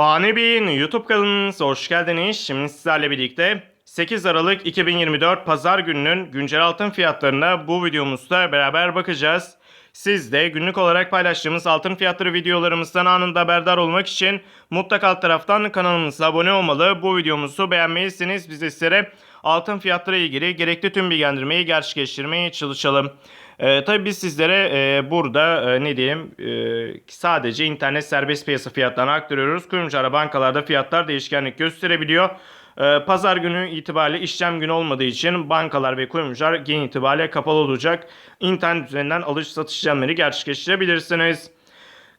Fani Bey'in YouTube kanalınıza hoş geldiniz. Şimdi sizlerle birlikte 8 Aralık 2024 Pazar gününün güncel altın fiyatlarına bu videomuzda beraber bakacağız. Siz de günlük olarak paylaştığımız altın fiyatları videolarımızdan anında haberdar olmak için mutlaka alt taraftan kanalımıza abone olmalı. Bu videomuzu beğenmelisiniz. Biz de sizlere altın fiyatları ilgili gerekli tüm bilgilendirmeyi gerçekleştirmeye çalışalım. Ee, tabii biz sizlere e, burada e, ne diyelim e, sadece internet serbest piyasa fiyatlarını aktarıyoruz. Kuyumcu ara bankalarda fiyatlar değişkenlik gösterebiliyor. Ee, Pazar günü itibariyle işlem günü olmadığı için bankalar ve kuyumcular gen itibariyle kapalı olacak. İnternet üzerinden alış satış işlemleri gerçekleştirebilirsiniz.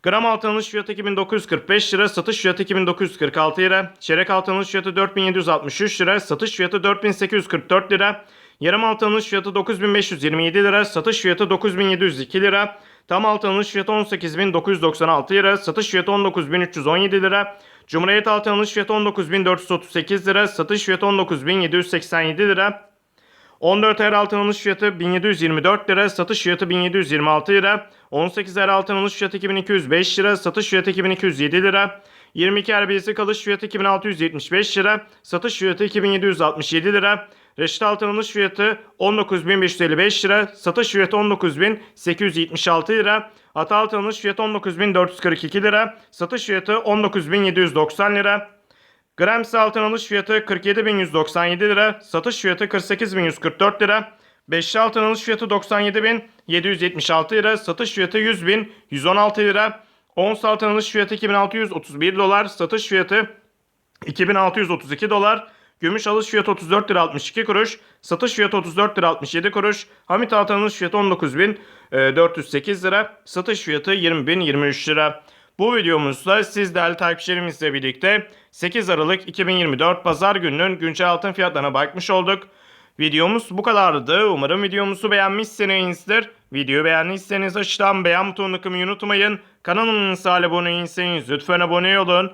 Gram altın alış fiyatı 2945 lira, satış fiyatı 2946 lira. Çeyrek altın alış fiyatı 4763 lira, satış fiyatı 4844 lira. Yarım altın alış fiyatı 9527 lira, satış fiyatı 9702 lira. Tam altın alış fiyatı 18996 lira, satış fiyatı 19317 lira. Cumhuriyet altın alış fiyatı 19438 lira, satış fiyatı 19787 lira. 14 er altın alış fiyatı 1724 lira, satış fiyatı 1726 lira. 18 er altın alış fiyatı 2205 lira, satış fiyatı 2207 lira. 22 er bilezik alış fiyatı 2675 lira, satış fiyatı 2767 lira. Reşit altın alış fiyatı 19555 lira, satış fiyatı 19876 lira. Ata altın alış fiyatı 19442 lira, satış fiyatı 19790 lira. Grams altın alış fiyatı 47.197 lira, satış fiyatı 48.144 lira. Beşli altın alış fiyatı 97.776 lira, satış fiyatı 100.116 lira. Ons altın alış fiyatı 2631 dolar, satış fiyatı 2632 dolar. Gümüş alış fiyatı 34 lira 62 kuruş, satış fiyatı 34 lira 67 kuruş. Hamit altın alış fiyatı 19.408 lira, satış fiyatı 20.023 lira. Bu videomuzda siz değerli takipçilerimizle birlikte 8 Aralık 2024 Pazar gününün güncel altın fiyatlarına bakmış olduk. Videomuz bu kadardı. Umarım videomuzu beğenmişsinizdir. Videoyu beğendiyseniz aşağıdan beğen tıklamayı unutmayın. Kanalımıza abone değilseniz lütfen abone olun.